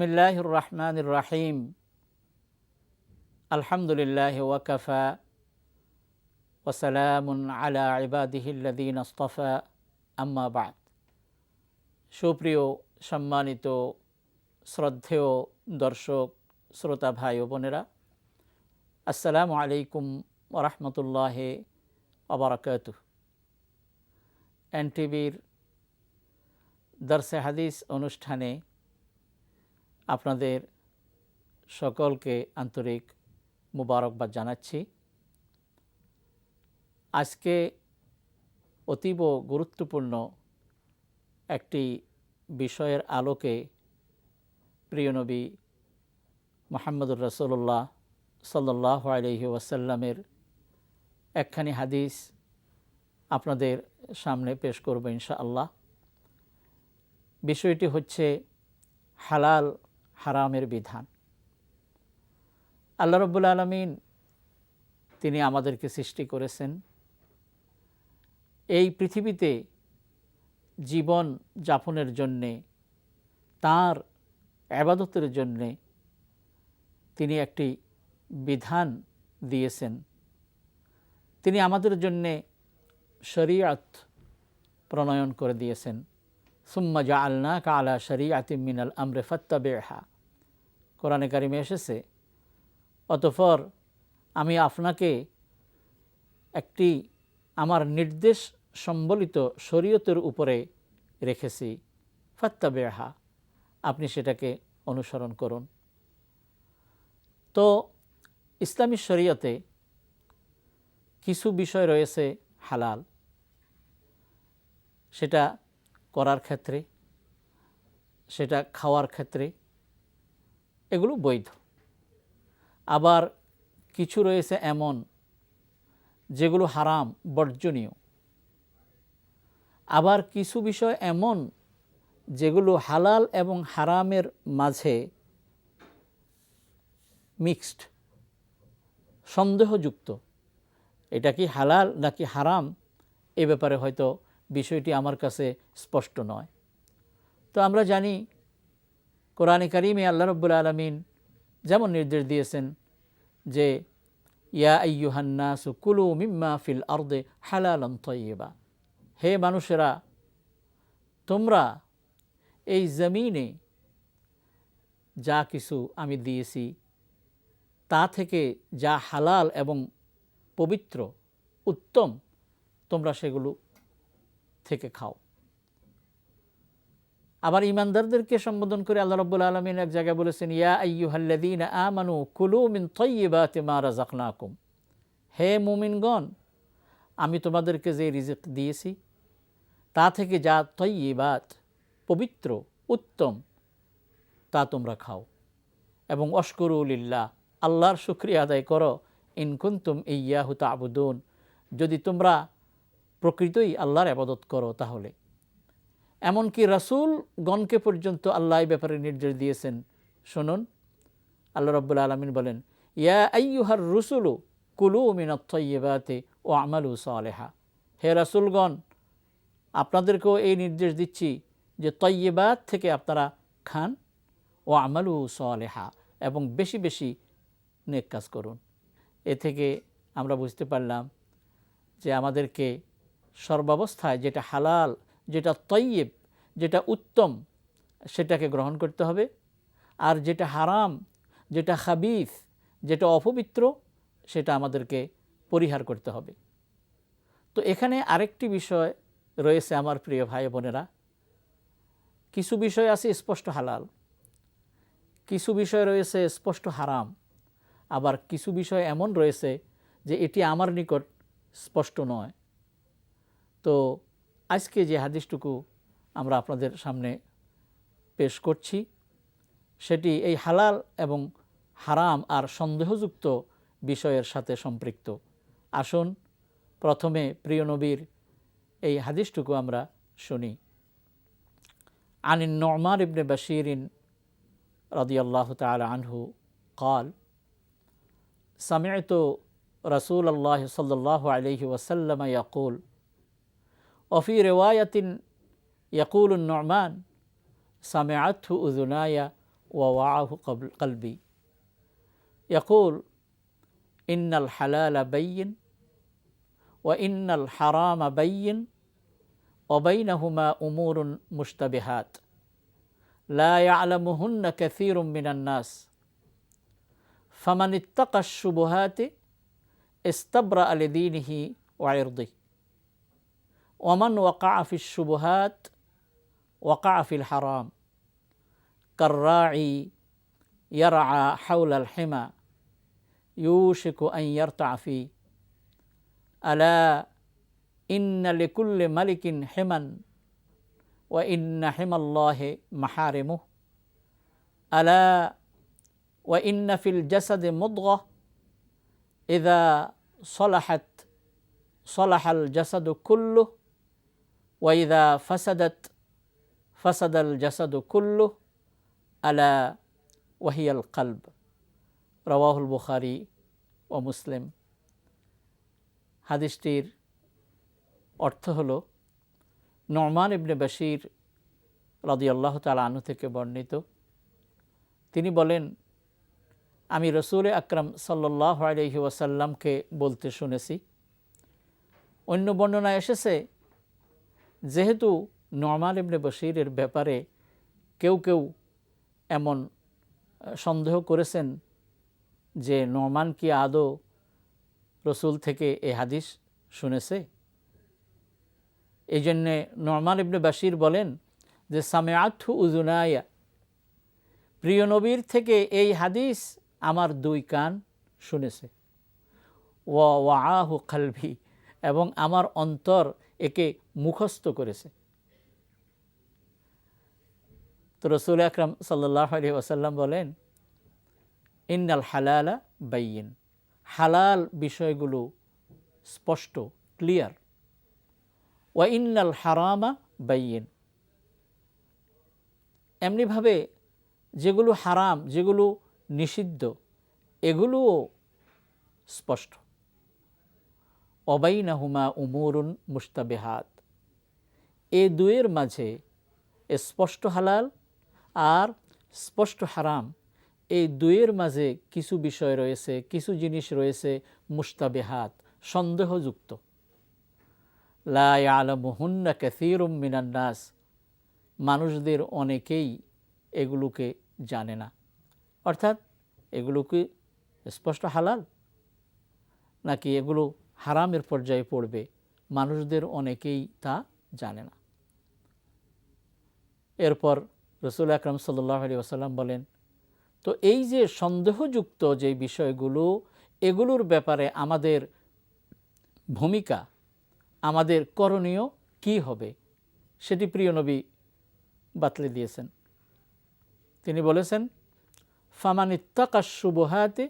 বিসমিল্লাহ রহমান রাহিম আলহামদুলিল্লাহ ওয়াকাফা ওসালামুন আলা ইবাদিহিল্লাদিন আস্তফা আম্মা বাদ সুপ্রিয় সম্মানিত শ্রদ্ধেয় দর্শক শ্রোতা ভাই ও বোনেরা আসসালামু আলাইকুম ওরহমতুল্লাহ অবরাকাত এনটিভির দর্শে হাদিস অনুষ্ঠানে আপনাদের সকলকে আন্তরিক মুবারকবাদ জানাচ্ছি। আজকে অতীব গুরুত্বপূর্ণ একটি বিষয়ের আলোকে প্রিয় নবী মোহাম্মদুর রসুল্লাহ সাল্লাহ আলহি ওয়াসাল্লামের একখানি হাদিস আপনাদের সামনে পেশ করব ইনশাআল্লাহ। বিষয়টি হচ্ছে হালাল হারামের বিধান। আল্লাহ রব্বুল আলমিন তিনি আমাদেরকে সৃষ্টি করেছেন। এই পৃথিবীতে জীবন যাপনের জন্যে, তার আবাদতের জন্যে তিনি একটি বিধান দিয়েছেন। তিনি আমাদের জন্যে শরিয়াত প্রণয়ন করে দিয়েছেন। সুম্মা জা আলনা কালা শরিয়াতি মিনাল আমরে ফত্তাবেহা। কোরআনে কারিমে এসেছে অতফর আমি আপনাকে একটি আমার নির্দেশ সম্বলিত শরীয়তের উপরে রেখেছি ফত্তাবেহা আপনি সেটাকে অনুসরণ করুন। তো ইসলামী শরীয়তে কিছু বিষয় রয়েছে হালাল। সেটা করার ক্ষেত্রে, সেটা খাওয়ার ক্ষেত্রে এগুলো বৈধ। আবার কিছু রয়েছে এমন যেগুলো হারাম, বর্জনীয়। আবার কিছু বিষয় এমন যেগুলো হালাল এবং হারামের মাঝে মিক্সড, সন্দেহযুক্ত। এটা কি হালাল নাকি হারাম? এ ব্যাপারে হয়তো বিষয়টি আমার কাছে স্পষ্ট নয়। তো আমরা জানি কোরআনে কারিমে আল্লাহ রব্বুল আলমিন যেমন নির্দেশ দিয়েছেন যে, ইয়া আইয়ুহান্না সুকুলু মিম্মা ফিল আর্দে হালালন তৈবা হে মানুষেরা, তোমরা এই জমিনে যা কিছু আমি দিয়েছি, তা থেকে যা হালাল এবং পবিত্র, উত্তম, তোমরা সেগুলো থেকে খাও। আবার ইমানদারদেরকে সম্বোধন করে আল্লাহ রব্বুল আলমিন এক জায়গায় বলেছেন, ইয়া আইয়ুহাল্লাদিন আমানু কুলু মিন তৈবাতে মা রাজাকনাকুম হে মুমিনগণ, আমি তোমাদেরকে যে রিজিক দিয়েছি, তা থেকে যা তৈবাত পবিত্র, উত্তম, তা তোমরা খাও। এবং অস্করুলিল্লাহ আল্লাহর শুক্রিয়া আদায় করো। ইনকুন্তুম ইয়াহু তাবুদুন। যদি তোমরা প্রকৃতই আল্লাহর আবাদত করো তাহলে। এমনকি রাসুল গণকে পর্যন্ত আল্লাহ ব্যাপারে নির্দেশ দিয়েছেন। শুনুন, আল্লাহ রব্বুল আলমিন বলেন, ইয়া আইয়ুহার রুসুলু কুলু মিনত্তইবাতে ও আমালু সালেহা। হে রাসুলগণ, আপনাদেরকেও এই নির্দেশ দিচ্ছি যে তৈবাত থেকে আপনারা খান ও আমালু সালেহা, এবং বেশি বেশি নেক কাজ করুন। এ থেকে আমরা বুঝতে পারলাম যে আমাদেরকে সর্বাবস্থায় যেটা হালাল যেটা তৈয়েব, যেটা উত্তম, সেটাকে গ্রহণ করতে হবে। আর যেটা হারাম, যেটা হাবিফ যেটা অপবিত্র, সেটা আমাদেরকে পরিহার করতে হবে। তো এখানে আরেকটি বিষয় রয়েছে আমার প্রিয় ভাই বোনেরা। কিছু বিষয় আছে স্পষ্ট হালাল, কিছু বিষয় রয়েছে স্পষ্ট হারাম, আবার কিছু বিষয় এমন রয়েছে যে এটি আমার নিকট স্পষ্ট নয়। তো আজকে যে হাদিসটুকু আমরা আপনাদের সামনে পেশ করছি সেটি এই হালাল এবং হারাম আর সন্দেহযুক্ত বিষয়ের সাথে সম্পৃক্ত আসুন প্রথমে প্রিয় নবীর এই হাদিসটুকু আমরা শুনি আনিন নমার ইবনে বাশিরিন রদিয়াল্লাহ তাল আনহু قال سمعت رسول الله صلى الله عليه وسلم يقول وفي رواية يقول النعمان سمعته أذناي ووعاه قبل- قلبي. يقول إن الحلال بين وإن الحرام بين وبينهما أمور مشتبهات. لا يعلمهن كثير من الناس. فمن اتقى الشبهات استبرأ لدينه وعرضه. ومن وقع في الشبهات وقع في الحرام. كالراعي يرعى حول الحمى يوشك أن يرتع فيه. ألا إن لكل ملك حما وإن حمى الله محارمه. ألا وإن في الجسد مضغة إذا صلحت صلح الجسد كله. ওয়াইদা ফাসাদাত ফাসাদাল জাসাদু কুল্লু আলা ওয়াহিয়াল কালব রওয়াহুল বুখারি ও মুসলিম হাদিসটির অর্থ হল নরমান ইবনে বাশির রদি আল্লাহ আনু থেকে বর্ণিত। তিনি বলেন, আমি রসুল আকরম সাল্লাহ আলহি ওয়াসাল্লামকে বলতে শুনেছি। অন্য বর্ণনা এসেছে যেহেতু নর্মাল ইবনে বশিরের ব্যাপারে কেউ কেউ এমন সন্দেহ করেছেন যে নর্মান কি আদৌ রসুল থেকে এ হাদিস শুনেছে? এই জন্যে নরমান ইবনে বাশির বলেন যে সামেআথু উজুনায়া প্রিয় নবীর থেকে এই হাদিস আমার দুই কান শুনেছে। ওয়া ওয়াহু খালভি এবং আমার অন্তর একে মুখস্থ করেছে। তো রসুল আকরাম সাল্লাহ আলী ওসাল্লাম বলেন, ইন্নাল হালালা বাইয়িন। হালাল বিষয়গুলো স্পষ্ট, ক্লিয়ার। ওয়া ইন্নাল হারামা বাইয়িন। এমনিভাবে যেগুলো হারাম, যেগুলো নিষিদ্ধ, এগুলোও স্পষ্ট। অবাইনাহুমা উমরুন মুস্তাবেহাত এ দুয়ের মাঝে স্পষ্ট হালাল আর স্পষ্ট হারাম এই দুয়ের মাঝে কিছু বিষয় রয়েছে, কিছু জিনিস রয়েছে মুস্তাবেহাত সন্দেহযুক্ত। লা আলমহুন্না ক্যাসিরুম মিনান্নাস মানুষদের অনেকেই এগুলোকে জানে না। অর্থাৎ এগুলো কি স্পষ্ট হালাল? নাকি এগুলো হারামের পর্যায়ে পড়বে, মানুষদের অনেকেই তা জানে না। এরপর রসুল আকরম সাল্লাহ আলী আসাল্লাম বলেন, তো এই যে সন্দেহযুক্ত যে বিষয়গুলো, এগুলোর ব্যাপারে আমাদের ভূমিকা, আমাদের করণীয় কি হবে? সেটি প্রিয় নবী বাতলে দিয়েছেন। তিনি বলেছেন ফামান ইত্তাকা সুবহাতে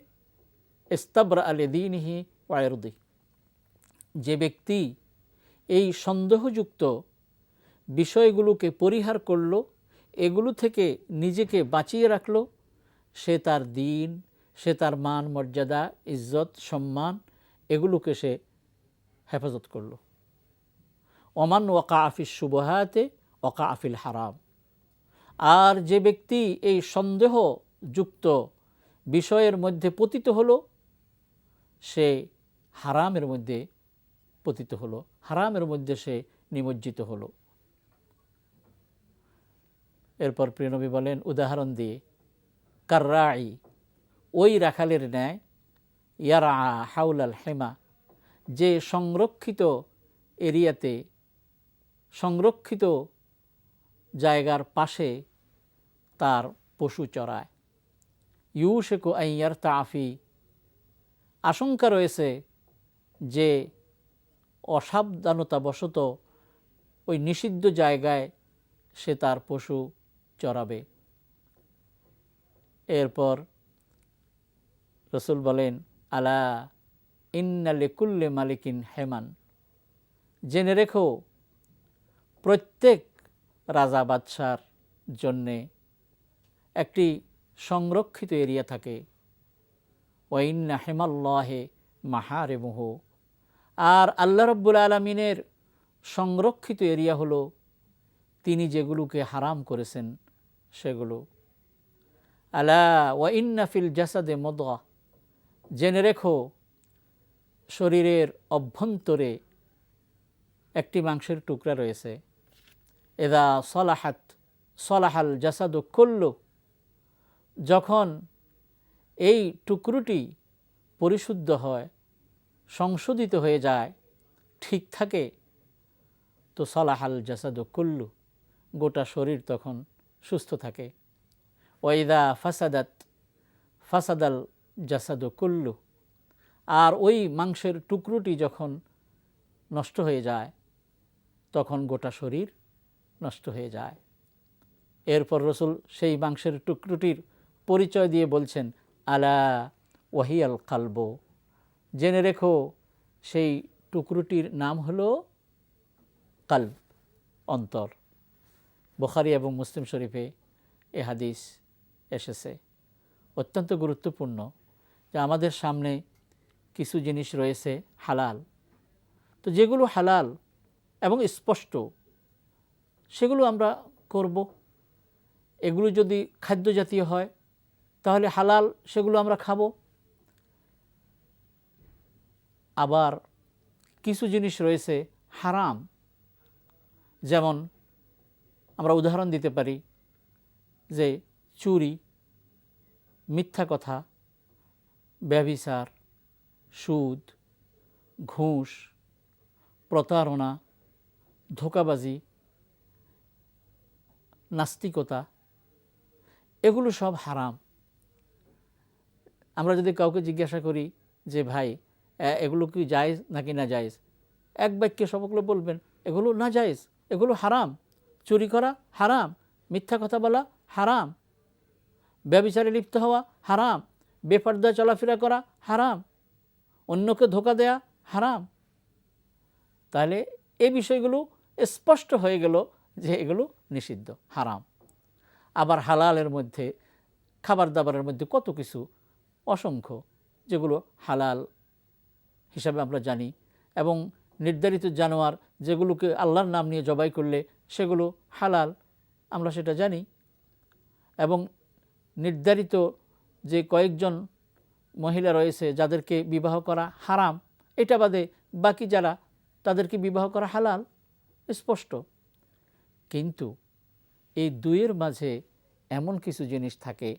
ইস্তাবরা আলে দিনহি ওয়ায়রদি যে ব্যক্তি এই সন্দেহযুক্ত বিষয়গুলোকে পরিহার করল, এগুলো থেকে নিজেকে বাঁচিয়ে রাখল, সে তার দিন, সে তার মান, মর্যাদা, ইজ্জত, সম্মান, এগুলোকে সে হেফাজত করল। ওমান ওয়াকা আফিস সুবহাতে ওকা আফিল হারাম। আর যে ব্যক্তি এই সন্দেহযুক্ত বিষয়ের মধ্যে পতিত হলো, সে হারামের মধ্যে পতিত হলো, হারামের মধ্যে সে নিমজ্জিত হলো। এরপর প্রিয়নবী বলেন, উদাহরণ দিয়ে কার্রাই ওই রাখালের ন্যায়, ইয়ারা হাউলাল হেমা, যে সংরক্ষিত এরিয়াতে, সংরক্ষিত জায়গার পাশে তার পশু চড়ায়। ইউশেকু আইয়ার তাফি আশঙ্কা রয়েছে যে অসাবধানতাবশত ওই নিষিদ্ধ জায়গায় সে তার পশু চড়াবে। এরপর রসুল বলেন, আলা ইন্নালে কুল্লে মালিকিন হেমান। জেনে রেখো, প্রত্যেক রাজা বাদশার জন্যে একটি সংরক্ষিত এরিয়া থাকে। ওয়াইন্না হেমাল্লাহে মাহারে মোহ আর আল্লাহ রব্বুল আলমিনের সংরক্ষিত এরিয়া হলো তিনি যেগুলোকে হারাম করেছেন সেগুলো। আলা ওয়া ইন্নাফিল জাসাদে মদগা। জেনে রেখো, শরীরের অভ্যন্তরে একটি মাংসের টুকরা রয়েছে। এদা সলাহাত, সলাহাল জাসাদু কুল্লু। যখন এই টুকরোটি পরিশুদ্ধ হয় সংশোধিত হয়ে যায়, ঠিক থাকে। তো সলাহাল জাসাদু কুল্লু, গোটা শরীর তখন সুস্থ থাকে। ওয়াইদা ফাসাদাত, ফাসাদাল জাসাদু কুল্লু। আর ওই মাংসের টুকরোটি যখন নষ্ট হয়ে যায়, তখন গোটা শরীর নষ্ট হয়ে যায়। এরপর রসুল সেই মাংসের টুকরোটির পরিচয় দিয়ে বলছেন, আলা ওয়াহিয়াল কালবো। জেনে রেখো, সেই টুকরোটির নাম হলো কাল অন্তর। বুখারি এবং মুসলিম শরীফে এ হাদিস এসেছে। অত্যন্ত গুরুত্বপূর্ণ যে আমাদের সামনে কিছু জিনিস রয়েছে হালাল। তো যেগুলো হালাল এবং স্পষ্ট, সেগুলো আমরা করব। এগুলো যদি খাদ্য জাতীয় হয়, তাহলে হালাল সেগুলো আমরা খাব। আবার কিছু জিনিস রয়েছে হারাম। যেমন আমরা উদাহরণ দিতে পারি যে চুরি, মিথ্যা কথা, ব্যভিচার, সুদ, ঘুষ, প্রতারণা, ধোকাবাজি, নাস্তিকতা, এগুলো সব হারাম। আমরা যদি কাউকে জিজ্ঞাসা করি যে, ভাই এগুলো কি জায়েজ নাকি না জায়েজ? এক বাক্যে সবগুলো বলবেন, এগুলো না জায়েজ, এগুলো হারাম, চুরি করা হারাম, মিথ্যা কথা বলা হারাম, ব্যবিচারে লিপ্ত হওয়া হারাম বেপর্দা চলাফেরা করা হারাম, অন্যকে ধোকা দেয়া হারাম। তাহলে এই বিষয়গুলো স্পষ্ট হয়ে গেল যে এগুলো নিষিদ্ধ, হারাম। আবার হালালের মধ্যে খাবার দাবারের মধ্যে কত কিছু অসংখ্য, যেগুলো হালাল হিসাবে আমরা জানি এবং নির্ধারিত জানোয়ার যেগুলোকে আল্লাহর নাম নিয়ে জবাই করলে সেগুলো হালাল, আমরা সেটা জানি। এবং নির্ধারিত যে কয়েকজন মহিলা রয়েছে যাদেরকে বিবাহ করা হারাম, এটা বাদে বাকি যারা তাদেরকে বিবাহ করা হালাল, স্পষ্ট। কিন্তু এই দুইয়ের মাঝে এমন কিছু জিনিস থাকে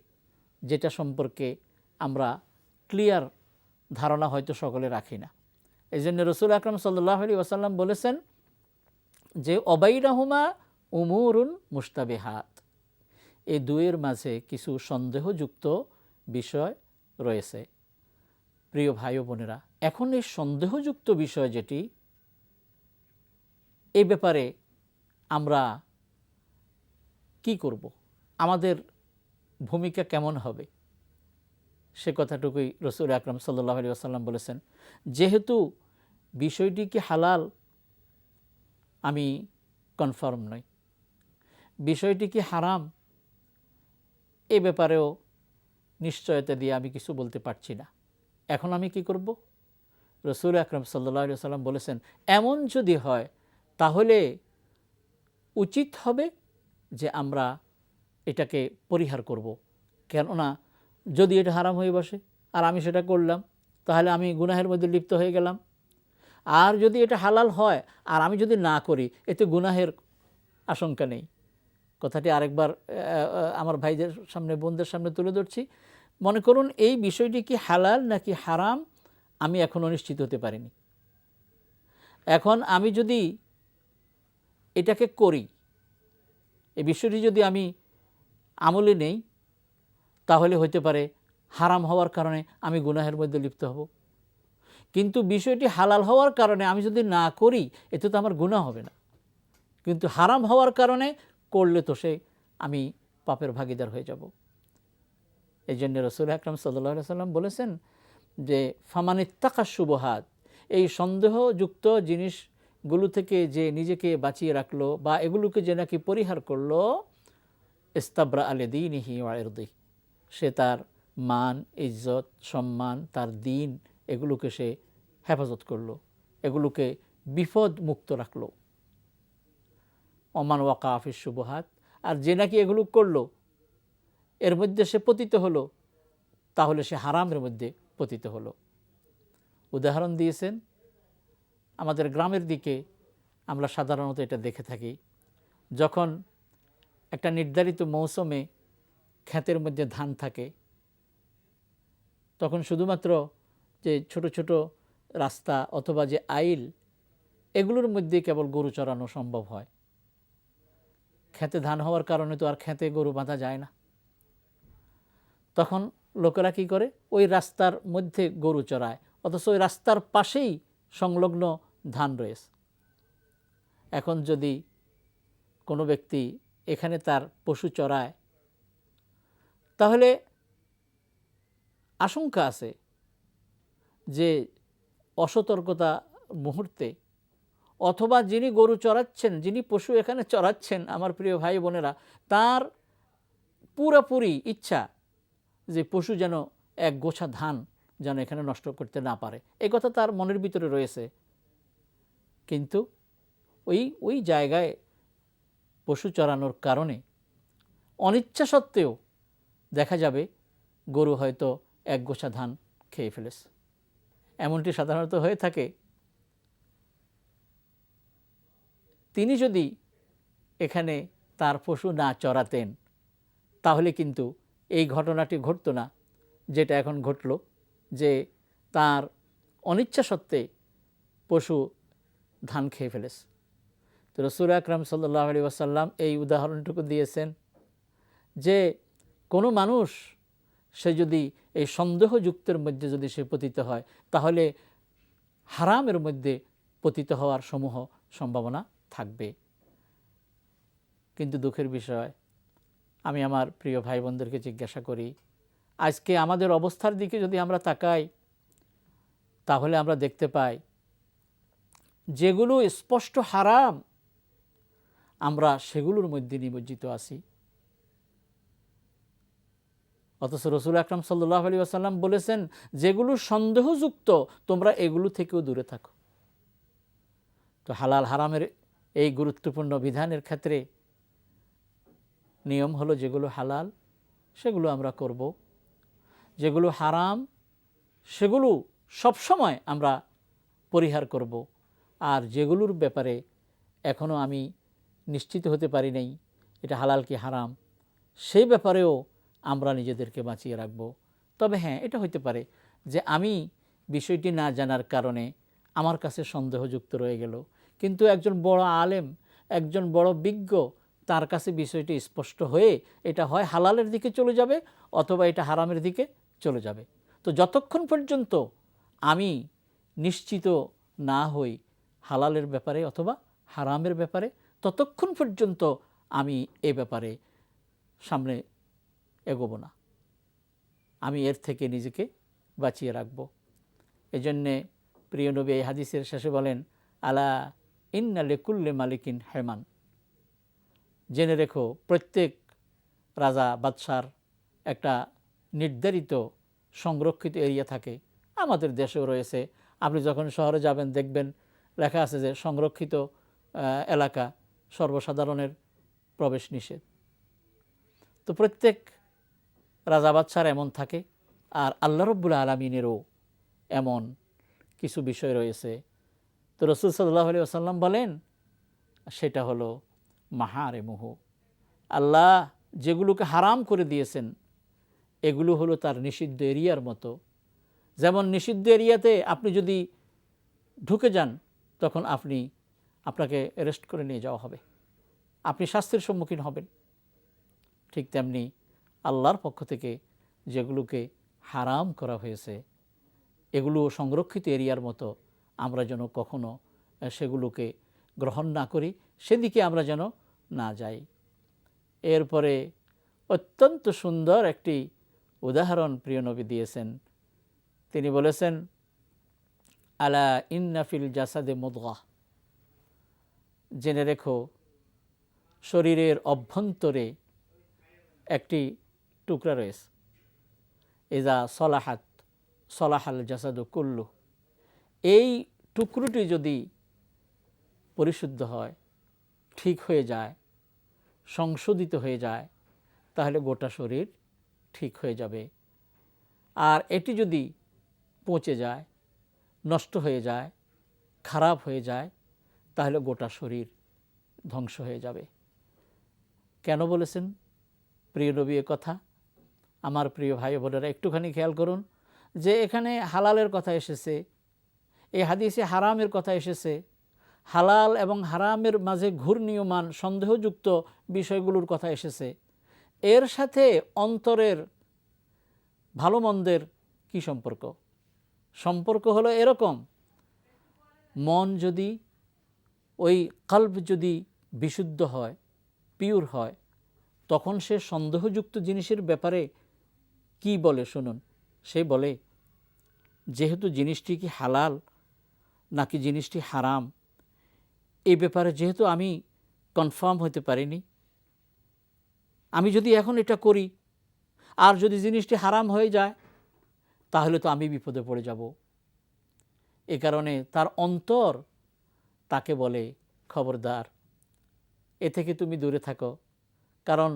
যেটা সম্পর্কে আমরা ক্লিয়ার ধারণা হয়তো সকলে রাখি না। এই জন্য রসুল আকরম সাল্লাহ আলী ওসাল্লাম বলেছেন যে অবাইরাহুমা উমুরুন মুস্তাবেহাত এই দুয়ের মাঝে কিছু সন্দেহযুক্ত বিষয় রয়েছে। প্রিয় ভাই বোনেরা, এখন এই সন্দেহযুক্ত বিষয় যেটি এই ব্যাপারে আমরা কি করব? আমাদের ভূমিকা কেমন হবে? সে কথাটুকুই রসুল আকরম সাল্লাহ আলী আসাল্লাম বলেছেন, যেহেতু বিষয়টি কি হালাল, আমি কনফার্ম নই। বিষয়টি কি হারাম, এ ব্যাপারেও নিশ্চয়তা দিয়ে আমি কিছু বলতে পারছি না। এখন আমি কি করব? রসুল আকরম সাল্লাহ আলী সাল্লাম বলেছেন, এমন যদি হয়, তাহলে উচিত হবে যে আমরা এটাকে পরিহার করব। কেননা যদি এটা হারাম হয়ে বসে, আর আমি সেটা করলাম, তাহলে আমি গুনাহের মধ্যে লিপ্ত হয়ে গেলাম। আর যদি এটা হালাল হয়, আর আমি যদি না করি, এতে গুনাহের আশঙ্কা নেই। কথাটি আরেকবার আমার ভাইদের সামনে, বোনদের সামনে তুলে ধরছি। মনে করুন, এই বিষয়টি কি হালাল নাকি হারাম, আমি এখনও নিশ্চিত হতে পারিনি। এখন আমি যদি এটাকে করি, এই বিষয়টি যদি আমি আমলে নেই তাহলে হতে পারে হারাম হওয়ার কারণে আমি গুনাহের মধ্যে লিপ্ত হব। কিন্তু বিষয়টি হালাল হওয়ার কারণে আমি যদি না করি, এতে তো আমার গুনাহ হবে না। কিন্তু হারাম হওয়ার কারণে করলে তো সে আমি পাপের ভাগিদার হয়ে যাব। এই জন্য রসুল আকরম সাল্লাহ সাল্লাম বলেছেন যে, ফামানিত্তাকা শুভহাত এই সন্দেহযুক্ত জিনিসগুলো থেকে যে নিজেকে বাঁচিয়ে রাখল বা এগুলোকে যে নাকি পরিহার করল, ইস্তাবরা আলে দিনহি ওয়ারদি সে তার মান, ইজ্জত, সম্মান, তার দিন এগুলোকে সে হেফাজত করল, এগুলোকে বিপদ মুক্ত রাখল। অমান ওয়াকা আফিস শুভহাত আর যে নাকি এগুলো করল, এর মধ্যে সে পতিত হলো, তাহলে সে হারামের মধ্যে পতিত হলো। উদাহরণ দিয়েছেন, আমাদের গ্রামের দিকে আমরা সাধারণত এটা দেখে থাকি, যখন একটা নির্ধারিত মৌসুমে ক্ষেতের মধ্যে ধান থাকে। তখন শুধুমাত্র যে ছোট ছোট রাস্তা অথবা যে আইল, এগুলোর মধ্যে কেবল গরু চড়ানো সম্ভব হয়। খেতে ধান হওয়ার কারণে তো আর খেতে গরু বাঁধা যায় না। তখন লোকেরা কি করে? ওই রাস্তার মধ্যে গরু চড়ায়, অথচ ওই রাস্তার পাশেই সংলগ্ন ধান রয়েছে। এখন যদি কোনো ব্যক্তি এখানে তার পশু চড়ায় তাহলে আশঙ্কা আছে যে অসতর্কতা মুহূর্তে অথবা যিনি গরু চড়াচ্ছেন, যিনি পশু এখানে চড়াচ্ছেন, আমার প্রিয় ভাই বোনেরা, তার পুরোপুরি ইচ্ছা যে পশু যেন এক গোছা ধান যেন এখানে নষ্ট করতে না পারে। এই কথা তার মনের ভিতরে রয়েছে। কিন্তু ওই ওই জায়গায় পশু চড়ানোর কারণে অনিচ্ছা সত্ত্বেও দেখা যাবে গরু হয়তো এক গোছা ধান খেয়ে ফেলেছে। এমনটি সাধারণত হয়ে থাকে। তিনি যদি এখানে তার পশু না চড়াতেন, তাহলে কিন্তু এই ঘটনাটি ঘটতো না, যেটা এখন ঘটল, যে তার অনিচ্ছা সত্ত্বে পশু ধান খেয়ে ফেলেছে। তো রসুল আকরাম সাল্লাহ আলী এই উদাহরণটুকু দিয়েছেন যে কোনো মানুষ, সে যদি এই সন্দেহযুক্তের মধ্যে যদি সে পতিত হয়, তাহলে হারামের মধ্যে পতিত হওয়ার সমূহ সম্ভাবনা থাকবে। কিন্তু দুঃখের বিষয়, আমি আমার প্রিয় ভাই বোনদেরকে জিজ্ঞাসা করি, আজকে আমাদের অবস্থার দিকে যদি আমরা তাকাই, তাহলে আমরা দেখতে পাই, যেগুলো স্পষ্ট হারাম, আমরা সেগুলোর মধ্যে নিমজ্জিত আছি। অথচ রসুল আকরাম সাল্লাহ আলী আসাল্লাম বলেছেন, যেগুলো সন্দেহযুক্ত, তোমরা এগুলো থেকেও দূরে থাকো। তো হালাল হারামের এই গুরুত্বপূর্ণ বিধানের ক্ষেত্রে নিয়ম হলো, যেগুলো হালাল, সেগুলো আমরা করব। যেগুলো হারাম, সেগুলো সবসময় আমরা পরিহার করব। আর যেগুলোর ব্যাপারে এখনও আমি নিশ্চিত হতে পারি নাই, এটা হালাল কি হারাম, সেই ব্যাপারেও আমরা নিজেদেরকে বাঁচিয়ে রাখব। তবে হ্যাঁ এটা হতে পারে যে আমি বিষয়টি না জানার কারণে আমার কাছে সন্দেহযুক্ত রয়ে গেল। কিন্তু একজন বড় আলেম, একজন বড় বিজ্ঞ তার কাছে বিষয়টি স্পষ্ট হয়ে এটা হয় হালালের দিকে চলে যাবে অথবা এটা হারামের দিকে চলে যাবে। তো যতক্ষণ পর্যন্ত আমি নিশ্চিত না হই হালালের ব্যাপারে অথবা হারামের ব্যাপারে, ততক্ষণ পর্যন্ত আমি এ ব্যাপারে সামনে এগোবো না। আমি এর থেকে নিজেকে বাঁচিয়ে রাখব। এজন্যে প্রিয় নবী এই হাদিসের শেষে বলেন, আলা ইন্না লেকুল্লে মালিকিন হেমান। জেনে রেখো, প্রত্যেক রাজা, বাদশার একটা নির্ধারিত, সংরক্ষিত এরিয়া থাকে। আমাদের দেশেও রয়েছে। আপনি যখন শহরে যাবেন, দেখবেন লেখা আছে যে সংরক্ষিত এলাকা সর্বসাধারণের প্রবেশ নিষেধ। তো প্রত্যেক রাজা বাদশার এমন থাকে। আর আল্লাহ রব্বুল আলমিনেরও এমন কিছু বিষয় রয়েছে। তো রসুল সাল্লাহ আলী আসাল্লাম বলেন, সেটা হলো মাহারে মুহু আল্লাহ যেগুলোকে হারাম করে দিয়েছেন, এগুলো হলো তার নিষিদ্ধ এরিয়ার মতো। যেমন নিষিদ্ধ এরিয়াতে আপনি যদি ঢুকে যান, তখন আপনি আপনাকে অ্যারেস্ট করে নিয়ে যাওয়া হবে। আপনি শাস্তির সম্মুখীন হবেন। ঠিক তেমনি আল্লাহর পক্ষ থেকে যেগুলোকে হারাম করা হয়েছে এগুলো সংরক্ষিত এরিয়ার মতো আমরা যেন কখনো সেগুলোকে গ্রহণ না করি, সেদিকে আমরা যেন না যাই। এরপরে অত্যন্ত সুন্দর একটি উদাহরণ প্রিয় নবী দিয়েছেন। তিনি বলেছেন, আলা ইন্নাফিল জাসাদে মুদগা। জেনে রেখো, শরীরের অভ্যন্তরে একটি টুকরা রয়েছে। এজা সলাহাত, সলাহাল জাসাদু কুল্লু। এই টুকরোটি যদি পরিশুদ্ধ হয়, ঠিক হয়ে যায়, সংশোধিত হয়ে যায়, তাহলে গোটা শরীর ঠিক হয়ে যাবে। আর এটি যদি পচে যায়, নষ্ট হয়ে যায়, খারাপ হয়ে যায়, তাহলে গোটা শরীর ধ্বংস হয়ে যাবে। কেন বলেছেন? প্রিয় নবী কথা আমার প্রিয় ভাই বোনেরা, একটুখানি খেয়াল করুন যে এখানে হালালের কথা এসেছে এই হাদিসে হারামের কথা এসেছে। হালাল এবং হারামের মাঝে ঘূর্ণীয়মান, সন্দেহযুক্ত বিষয়গুলোর কথা এসেছে। এর সাথে অন্তরের ভালো মন্দের কী সম্পর্ক? সম্পর্ক হলো এরকম, মন যদি, ওই কাল্প যদি বিশুদ্ধ হয় পিওর হয়, তখন সে সন্দেহযুক্ত জিনিসের ব্যাপারে কি বলে শুনুন। সে বলে, যেহেতু জিনিসটি কি হালাল নাকি জিনিসটি হারাম এই ব্যাপারে যেহেতু আমি কনফার্ম হতে পারিনি, আমি যদি এখন এটা করি আর যদি জিনিসটি হারাম হয়ে যায়, তাহলে তো আমি বিপদে পড়ে যাব। এ কারণে তার অন্তর তাকে বলে, খবরদার, এ থেকে তুমি দূরে থাকো। কারণ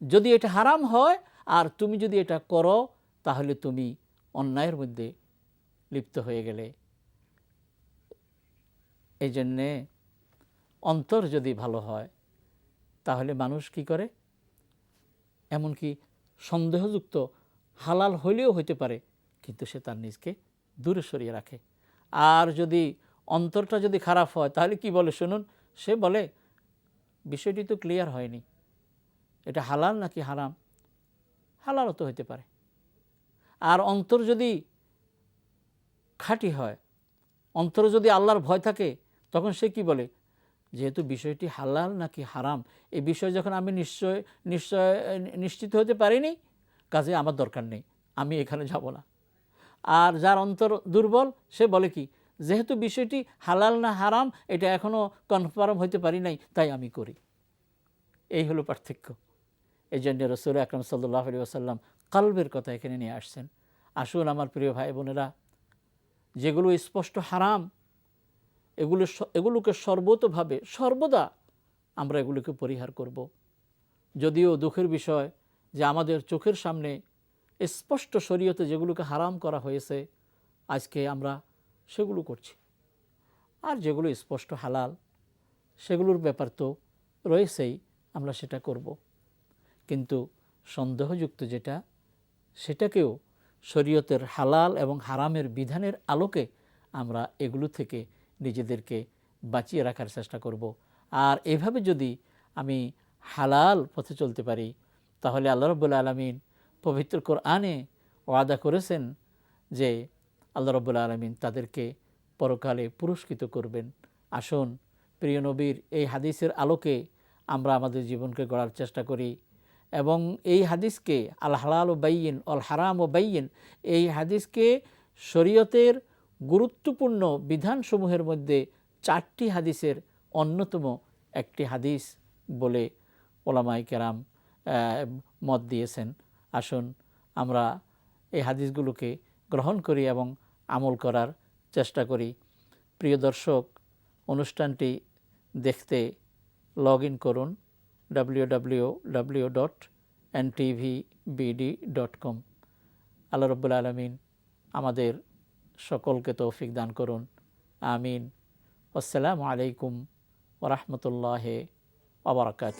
যদি এটা হারাম হয় আর তুমি যদি এটা করো, তাহলে তুমি অন্যায়ের মধ্যে লিপ্ত হয়ে গেলে। এই জন্যে অন্তর যদি ভালো হয়, তাহলে মানুষ কি করে? এমনকি সন্দেহযুক্ত হালাল হলেও হইতে পারে, কিন্তু সে তার নিজকে দূরে সরিয়ে রাখে। আর যদি অন্তরটা যদি খারাপ হয়, তাহলে কি বলে শুনুন? সে বলে, বিষয়টি তো ক্লিয়ার হয়নি। এটা হালাল নাকি হারাম? হালালও তো হইতে পারে। আর অন্তর যদি খাঁটি হয়, অন্তরে যদি আল্লাহর ভয় থাকে, তখন সে কি বলে? যেহেতু বিষয়টি হালাল নাকি হারাম এই বিষয়ে যখন আমি নিশ্চয় নিশ্চয়, নিশ্চিত হতে পারিনি, কাজে আমার দরকার নেই, আমি এখানে যাব না। আর যার অন্তর দুর্বল, সে বলে কি, যেহেতু বিষয়টি হালাল না হারাম, এটা এখনও কনফার্ম হতে পারি নাই, তাই আমি করি। এই হলো পার্থক্য। এই জন্য রসুল আকরম সাল্লাহ আলী আসাল্লাম কালবের কথা এখানে নিয়ে আসছেন আসুন আমার প্রিয় ভাই বোনেরা, যেগুলো স্পষ্ট হারাম, এগুলো এগুলোকে সর্বতভাবে, সর্বদা আমরা এগুলোকে পরিহার করব। যদিও দুঃখের বিষয় যে আমাদের চোখের সামনে স্পষ্ট শরীয়তে যেগুলোকে হারাম করা হয়েছে, আজকে আমরা সেগুলো করছি আর যেগুলো স্পষ্ট হালাল, সেগুলোর ব্যাপার তো রয়েছেই, আমরা সেটা করব। কিন্তু সন্দেহযুক্ত যেটা, সেটাকেও শরীয়তের হালাল এবং হারামের বিধানের আলোকে আমরা এগুলো থেকে নিজেদেরকে বাঁচিয়ে রাখার চেষ্টা করব। আর এভাবে যদি আমি হালাল পথে চলতে পারি, তাহলে আল্লাহ রব্বুল আলমিন পবিত্র কোরআনে ওয়াদা করেছেন যে আল্লাহ রব্বুল আলমিন তাদেরকে পরকালে পুরস্কৃত করবেন আসুন, প্রিয় নবীর এই হাদিসের আলোকে আমরা আমাদের জীবনকে গড়ার চেষ্টা করি এবং এই হাদিসকে আল হালাল ও বাইন অল হারাম ও বাইন এই হাদিসকে শরীয়তের গুরুত্বপূর্ণ বিধানসমূহের মধ্যে চারটি হাদিসের অন্যতম একটি হাদিস বলে ওলামাই কেরাম মত দিয়েছেন। আসুন আমরা এই হাদিসগুলোকে গ্রহণ করি এবং আমল করার চেষ্টা করি। প্রিয় দর্শক, অনুষ্ঠানটি দেখতে লগ ইন করুন। কম আল্লাহ রব্বুল আলমিন আমাদের সকলকে তৌফিক দান করুন। আমিন। আসসালামু আলাইকুম ওরহমতুল্লাহ আবরকাত